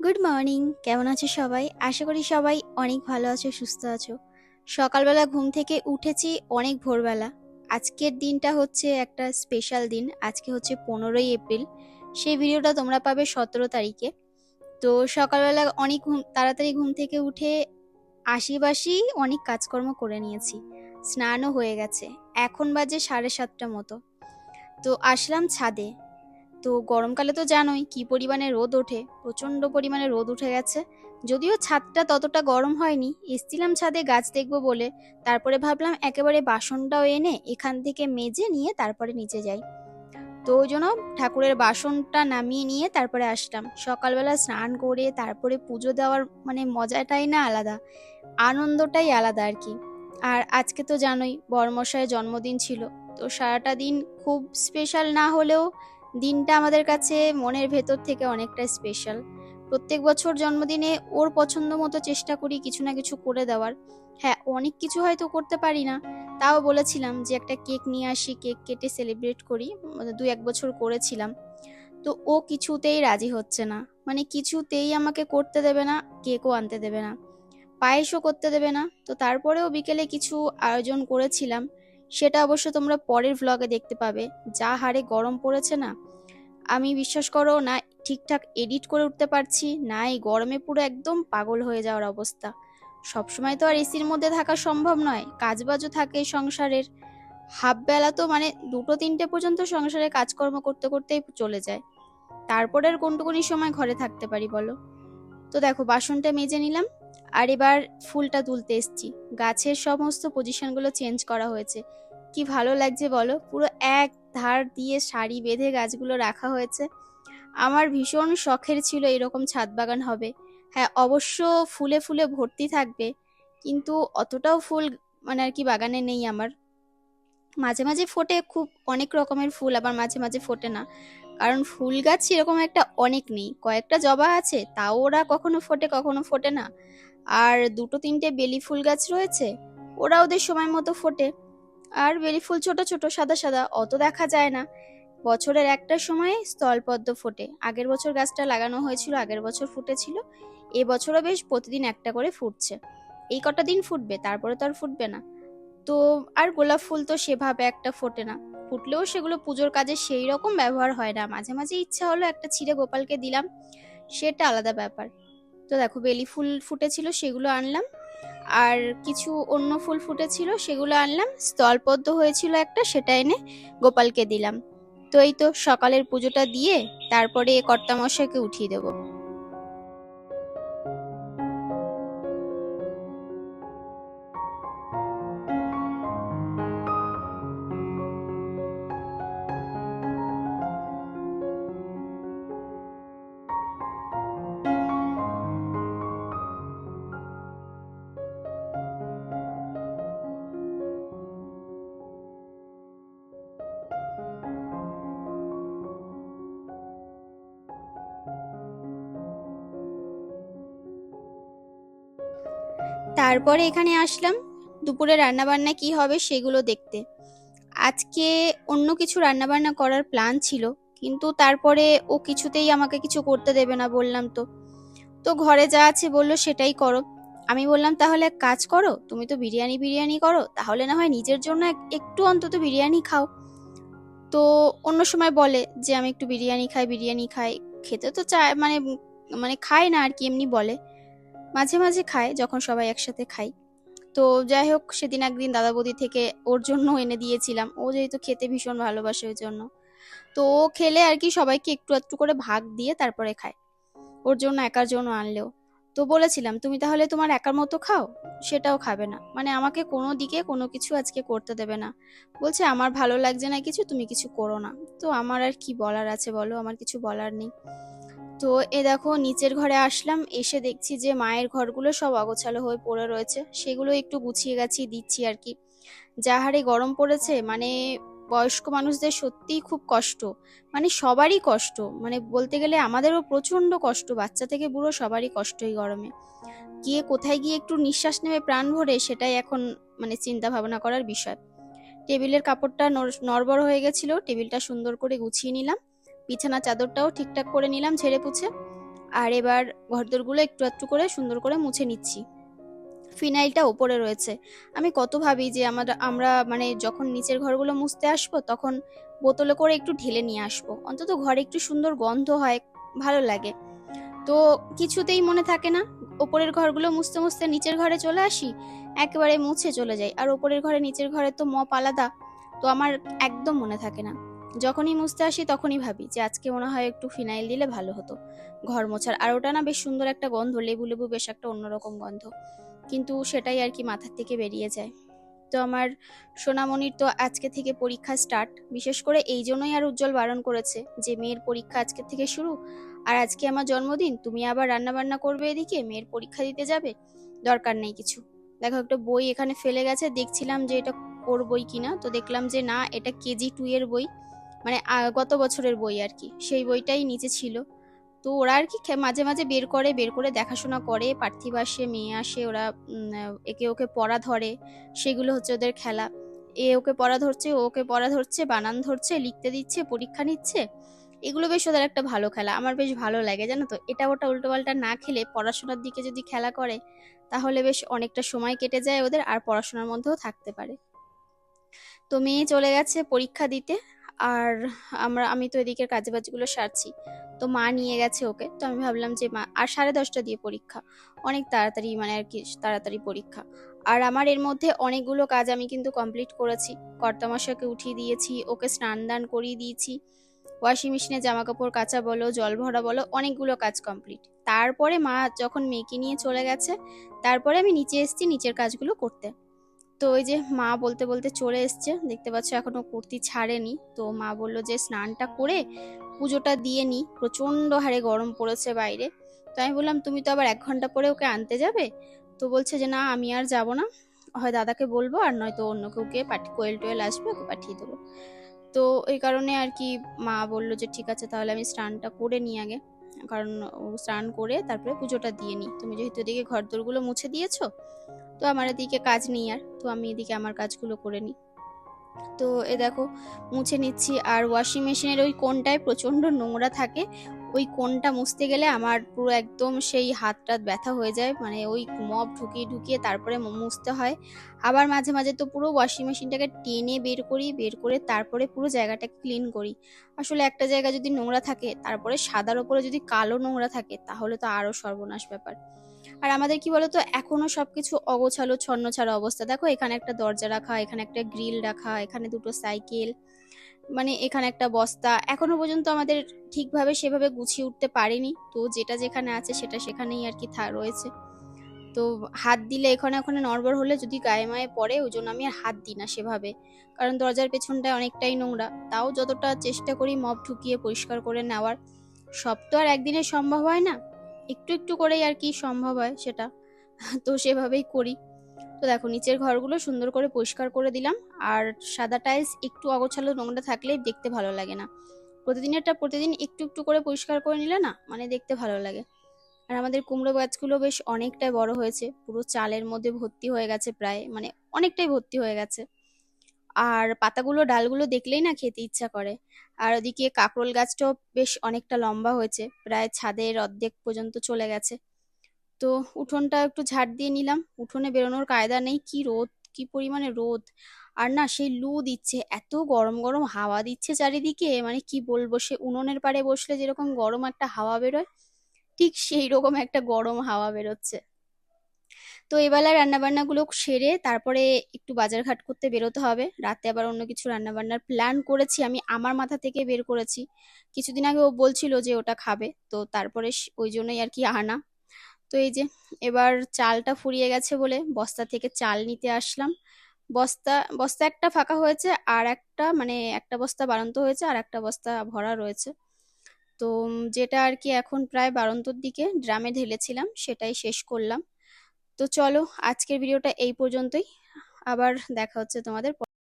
Good morning কেমন আছো সবাই? আশা করি সবাই অনেক ভালো আছো, সুস্থ আছো। সকালবেলা ঘুম থেকে উঠেছি অনেক ভোরবেলা। আজকের দিনটা হচ্ছে একটা স্পেশাল দিন। আজকে হচ্ছে পনেরোই এপ্রিল। সেই ভিডিওটা তোমরা পাবে সতেরো তারিখে। তো সকালবেলা অনেক ঘুম, তাড়াতাড়ি ঘুম থেকে উঠে আশিবাসি অনেক কাজকর্ম করে নিয়েছি। স্নানও হয়ে গেছে। এখন বাজে সাড়ে সাতটা মতো। তো আসলাম ছাদে। তো গরমকালে তো জানোই কি পরিমাণে রোদ ওঠে, প্রচণ্ড পরিমাণে রোদ উঠে গেছে। যদিও ছাদটা ততটা গরম হয়নি, এসছিলাম ছাদে গাছ দেখব বলে। তারপরে ভাবলাম একেবারে বাসনটাও এনে এখান থেকে মেজে নিয়ে তারপরে নিচে যাই। তো ওই জন্য ঠাকুরের বাসনটা নামিয়ে নিয়ে তারপরে আসলাম। সকালবেলা স্নান করে তারপরে পুজো দেওয়ার মানে মজাটাই না আলাদা, আনন্দটাই আলাদা আর কি। আর আজকে তো জানোই বর্মশায়ের জন্মদিন ছিল, তো সারাটা দিন খুব স্পেশাল না হলেও দিনটা আমাদের কাছে মনের ভেতর থেকে অনেকটা স্পেশাল প্রত্যেক বছর জন্মদিনে ওর পছন্দ মতো চেষ্টা করি কিছু না কিছু করে দেওয়ার। হ্যাঁ অনেক কিছু হয়তো করতে পারি না। তাও বলেছিলাম যে একটা কেক নিয়ে আসি, কেক কেটে সেলিব্রেট করি। মানে দু এক বছর করেছিলাম। তো ও কিছুতেই রাজি হচ্ছে না। মানে কিছুতেই আমাকে করতে দেবে না, কেকও আনতে দেবে না। পায়েসও করতে দেবে না। তো তারপরেও বিকেলে কিছু আয়োজন করেছিলাম। সেটা অবশ্য তোমরা পরের ভ্লগে দেখতে পাবে। যা হারে গরম পড়েছে না আমি বিশ্বাস করো না, ঠিকঠাক এডিট করে উঠতে পারছি, না, এই গরমে পুরো একদম পাগল হয়ে যাওয়ার অবস্থা। সবসময় তো আর এসির মধ্যে থাকা সম্ভব নয়, কাজবাজও থাকে সংসারের। হাফ বেলা তো মানে দুটো তিনটে পর্যন্ত সংসারে কাজকর্ম করতে করতেই চলে যায়। তারপরে আর কোনটুকুনি সময় ঘরে থাকতে পারি বলো? তো দেখো, বাসনটা মেজে নিলাম, আর এবার ফুলটা তুলতে এসছি। গাছের সমস্ত পজিশনগুলো চেঞ্জ করা হয়েছে। কি ভালো লাগছে বলো? পুরো এক ধার দিয়ে সারি বেঁধে গাছগুলো রাখা হয়েছে। আমার ভীষণ শখের ছিল এরকম ছাদ বাগান হবে। হ্যাঁ অবশ্য ফুলে ফুলে ভর্তি থাকবে, কিন্তু অতটাও ফুল মানে আর কি বাগানে নেই আমার। মাঝে মাঝে ফোটে খুব অনেক রকমের ফুল, আবার মাঝে মাঝে ফোটে না। কারণ ফুল গাছ এরকম একটা অনেক নেই। কয়েকটা জবা আছে, তাও ওরা কখনো ফোটে কখনো ফোটে না। আর দুটো তিনটে বেলি ফুল গাছ রয়েছে, ওরা ওদের সময় মতো ফোটে। আর বেলি ফুল ছোট ছোট, সাদা সাদা, অত দেখা যায় না। বছরের একটা সময় স্থলপদ্ম ফোটে। আগের বছর গাছটা লাগানো হয়েছিল, আগের বছর ফুটেছিল। এবছরও বেশ প্রতিদিন একটা করে ফুটছে। এই কটা দিন ফুটবে, তারপরে তো আর ফুটবে না। তো আর গোলাপ ফুল তো সেভাবে একটা ফোটে না। ফুটলেও সেগুলো পুজোর কাজে সেই রকম ব্যবহার হয় না। মাঝে মাঝে ইচ্ছা হলো একটা ছিঁড়ে গোপালকে দিলাম, সেটা আলাদা ব্যাপার। তো দেখো, বেলি ফুল ফুটেছিল, সেগুলো আনলাম। আর কিছু অন্য ফুল ফুটেছিল, সেগুলো আনলাম। স্থলপদ্ম হয়েছিল একটা, সেটা এনে গোপালকে দিলাম। তো এই তো সকালের পুজোটা দিয়ে তারপরে কর্তামশাইকে উঠিয়ে দেবো। তারপরে এখানে আসলাম। দুপুরে রান্নাবান্না কি হবে সেগুলো দেখতে। আজকে অন্য কিছু রান্নাবান্না করার প্ল্যান ছিল, কিন্তু তারপরে ও কিছুতেই আমাকে কিছু করতে দেবে না বললাম তো। তো ঘরে যা আছে বলল সেটাই করো। আমি বললাম, তাহলে এক কাজ করো, তুমি তো বিরিয়ানি বিরিয়ানি করো, তাহলে না হয় নিজের জন্য এক- একটু অন্তত বিরিয়ানি খাও। তো অন্য সময় বলে যে, আমি একটু বিরিয়ানি খাই বিরিয়ানি খাই। খেতে তো চায় মানে মানে খায় না আর কি, এমনি বলে। মাঝে মাঝে খায়, যখন সবাই একসাথে খাই। তো যাই হোক, সেদিন একদিন দাদা বৌদি থেকে ওর জন্য এনে দিয়েছিলাম। ও যেহেতু খেতে ভীষণ ভালোবাসে ওই জন্য। তো ও খেলে আর কি, সবাইকে একটু একটু করে ভাগ দিয়ে তারপরে খায়। ওর জন্য একার জন্য আনলেও। তো বলেছিলাম, তুমি তাহলে তোমার একার মতো খাও? সেটাও খাবে না। মানে আমাকে কোনো দিকে কোনো কিছু আজকে করতে দেবে না। বলছে, আমার ভালো লাগছে না কিছু, তুমি কিছু করো না। তো আমার আর কি বলার আছে বলো? আমার কিছু বলার নেই। তো এ দেখো, নিচের ঘরে আসলাম, এসে দেখছি যে মায়ের ঘরগুলো সব অগোছালো হয়ে পড়ে রয়েছে। সেগুলো একটু গুছিয়ে গাছি দিচ্ছি আর কি। যা হারে গরম পড়েছে মানে বয়স্ক মানুষদের সত্যিই খুব কষ্ট। মানে সবারই কষ্ট। মানে বলতে গেলে আমাদেরও প্রচণ্ড কষ্ট, বাচ্চা থেকে বুড়ো সবারই কষ্ট এই গরমে। গিয়ে কোথায় গিয়ে একটু নিঃশ্বাস নেবে প্রাণ ভরে, সেটাই এখন মানে চিন্তা ভাবনা করার বিষয়। টেবিলের কাপড়টা নড়- নড়বড় হয়ে গেছিল, টেবিলটা সুন্দর করে গুছিয়ে নিলাম। বিছানা চাদরটাও ঠিকঠাক করে নিলাম ঝেড়ে পুছে। আর এবার ঘরদোরগুলো একটু একটু করে সুন্দর করে মুছে নিচ্ছি। ফিনাইলটা ওপরে রয়েছে। আমি কত ভাবি যে আমরা আমরা মানে যখন নিচের ঘরগুলো মুছতে আসব তখন বোতলে করে একটু ঢেলে নিয়ে আসব। অন্তত ঘরে একটু সুন্দর গন্ধ হয়, ভালো লাগে। তো কিছুতেই মনে থাকে না, ওপরের ঘরগুলো মুছতে মুছতে নিচের ঘরে চলে আসি, একেবারে মুছে চলে যাই। আর ওপরের ঘরে, নিচের ঘরে তো মপ আলাদা, তো আমার একদম মনে থাকে না। যখনই মুছতে আসি তখনই ভাবি যে আজকে মনে হয় একটু ফিনাইল দিলে ভালো হতো। ঘর মোছার আর ওটা না বেশ সুন্দর একটা গন্ধ, লেবু লেবু বেশ একটা অন্যরকম গন্ধ। কিন্তু সেটাই আর কি মাথার থেকে বেরিয়ে যায়। তো আমার সোনামণির তো আজকে থেকে পরীক্ষা স্টার্ট বিশেষ করে এই জন্যই আর উজ্জ্বল বারণ করেছে যে মেয়ের পরীক্ষা আজকে থেকে শুরু। আর আজকে আমার জন্মদিন, তুমি আবার রান্না বান্না করবে এদিকে, মেয়ের পরীক্ষা দিতে যাবে? দরকার নেই কিছু। দেখো একটা বই এখানে ফেলে গেছে, দেখছিলাম যে এটা ওর বই কিনা। তো দেখলাম যে না, এটা কেজি টু এর বই। মানে গত বছরের বই আর কি। সেই বইটাই নিচে ছিল। তো ওরা আর কি মাঝে মাঝে বের করে বের করে দেখাশোনা করে। পার্থিব আসে, মেয়ে আসে, ওরা একে ওকে পড়া ধরে। সেগুলো হচ্ছে ওদের খেলা। এ ওকে পড়া ধরছে, ও ওকে পড়া ধরছে, বানান ধরছে, লিখতে দিচ্ছে, পরীক্ষা নিচ্ছে। এগুলো বেশ ওদের একটা ভালো খেলা। আমার বেশ ভালো লাগে, জানো তো? এটা ওটা উল্টোপাল্টা না খেলে পড়াশোনার দিকে যদি খেলা করে, তাহলে বেশ অনেকটা সময় কেটে যায় ওদের, আর পড়াশোনার মধ্যেও থাকতে পারে। তো মেয়ে চলে গেছে পরীক্ষা দিতে। আর আমরা, আমি তো এদিকের কাজে বাজগুলো সারছি। তো মা নিয়ে গেছে ওকে। তো আমি ভাবলাম যে মা, আর সাড়ে দশটা দিয়ে পরীক্ষা। অনেক তাড়াতাড়ি মানে আর কি, তাড়াতাড়ি পরীক্ষা। আর আমার এর মধ্যে অনেকগুলো কাজ আমি কিন্তু কমপ্লিট করেছি। কর্তামশাকে উঠিয়ে দিয়েছি, ওকে স্নান দান করিয়ে দিয়েছি। ওয়াশিং মেশিনে জামা কাপড় কাচা বলো, জল ভরা বলো, অনেকগুলো কাজ কমপ্লিট তারপরে মা যখন মেয়েকে নিয়ে চলে গেছে, তারপরে আমি নিচে এসেছি নিচের কাজগুলো করতে। তো ওই যে মা বলতে বলতে চলে এসছে। দেখতে পাচ্ছ এখনও কুর্তি ছাড়েনি। তো মা বলল যে স্নানটা করে পুজোটা দিয়ে নি। প্রচণ্ড হারে গরম পড়েছে বাইরে। তো আমি বললাম, তুমি তো আবার এক ঘণ্টা পরে ওকে আনতে যাবে? তো বলছে যে, না, আমি আর যাব না। হয় দাদাকে বলব আর নয়তো অন্য কাউকে পাঠি, কোয়েল টোয়েল আসবে, ওকে পাঠিয়ে দেবো। তো এই কারণে আর কি মা বলল যে, ঠিক আছে, তাহলে আমি স্নানটা করে নিই আগে। কারণ স্নান করে তারপরে পুজোটা দিয়ে নিই তুমি যেহেতু এদিকে ঘর দোরগুলো মুছে দিয়েছ তো আমার এদিকে কাজ নেই আর, তো আমি এদিকে আমার কাজগুলো করে নিই। তো এ দেখো, মুছে নিচ্ছি। আর ওয়াশিং মেশিনের ওই কোনটায় প্রচণ্ড নোংরা থাকে, ওই কোনটা মুছতে গেলে আমার পুরো একদম সেই হাতটা ব্যথা হয়ে যায়। মানে ওই মপ ঢুকিয়ে ঢুকিয়ে তারপরে মুছতে হয়। আবার মাঝে মাঝে তো পুরো ওয়াশিং মেশিনটাকে টেনে বের করি, বের করে তারপরে পুরো জায়গাটাকে ক্লিন করি। আসলে একটা জায়গা যদি নোংরা থাকে, তারপরে সাদার ওপরে যদি কালো নোংরা থাকে, তাহলে তো আরও সর্বনাশ ব্যাপার। আর আমাদের কি বলতো, এখনও সবকিছু অগোছালো, ছন্নছাড়া অবস্থা। দেখো, এখানে একটা দরজা রাখা, এখানে একটা গ্রিল রাখা, এখানে দুটো সাইকেল মানে এখানে একটা বস্তা। এখনও পর্যন্ত আমাদের ঠিকভাবে সেভাবে গুছিয়ে উঠতে পারিনি। তো যেটা যেখানে আছে সেটা সেখানেই আর কি থা- রয়েছে। তো হাত দিলে এখানে ওখানে নড়বড় হলে যদি গায়ে মায়ে পড়ে, ওই জন্য আমি আর হাত দিই না সেভাবে। কারণ দরজার পেছনটায় অনেকটাই নোংরা। তাও যতটা চেষ্টা করি মপ ঢুকিয়ে পরিষ্কার করে নেওয়ার। সব তো আর একদিনে সম্ভব হয় না। একটু একটু করেই আর কি সম্ভব হয় সেটা। তো সেভাবেই করি। তো দেখো, নিচের ঘরগুলো সুন্দর করে পরিষ্কার করে দিলাম। আর সাদা টাইলস একটু অগোছালো নোংরা থাকলেই দেখতে ভালো লাগে না। প্রতিদিনেরটা প্রতিদিন একটু একটু করে পরিষ্কার করে নিলে না মানে দেখতে ভালো লাগে। আর আমাদের কুমড়ো গাছগুলো বেশ অনেকটাই বড় হয়েছে। পুরো চালের মধ্যে ভর্তি হয়ে গেছে প্রায় মানে অনেকটাই ভর্তি হয়ে গেছে। আর পাতাগুলো, ডালগুলো দেখলেই না খেতে ইচ্ছা করে। আর ওদিকে কাকরোল গাছটাও বেশ অনেকটা লম্বা হয়েছে, প্রায় ছাদের অর্ধেক পর্যন্ত চলে গেছে। তো উঠোনটা একটু ঝাড় দিয়ে নিলাম। উঠোনে বেরোনোর কায়দা নেই, কি রোদ, কি পরিমাণে রোদ। আর না, সেই লু দিচ্ছে, এত গরম গরম হাওয়া দিচ্ছে চারিদিকে মানে কি বলব, সে উনুনের পাড়ে বসলে যেরকম গরম একটা হাওয়া বেরোয়, ঠিক সেই রকম একটা গরম হাওয়া বেরোচ্ছে। তো এবেলা রান্নাবান্নাগুলো সেরে তারপরে একটু বাজারঘাট করতে বেরোতে হবে। রাতে আবার অন্য কিছু রান্নাবান্নার প্ল্যান করেছি, আমি আমার মাথা থেকে বের করেছি। কিছুদিন আগে ও বলছিল যে ওটা খাবে, তো তারপরে ওই জন্যই আর কি আনা। তো এই যে, এবার চালটা ফুরিয়ে গেছে বলে বস্তা থেকে চাল নিতে আসলাম। বস্তা বস্তা একটা ফাঁকা হয়েছে আর একটা মানে একটা বস্তা বাড়ন্ত হয়েছে আর একটা বস্তা ভরা রয়েছে। তো যেটা আর কি এখন প্রায় বাড়ন্তর দিকে, ড্রামে ঢেলেছিলাম, সেটাই শেষ করলাম। তো চলো আজকের ভিডিওটা এই পর্যন্তই। আবার দেখা হচ্ছে তোমাদের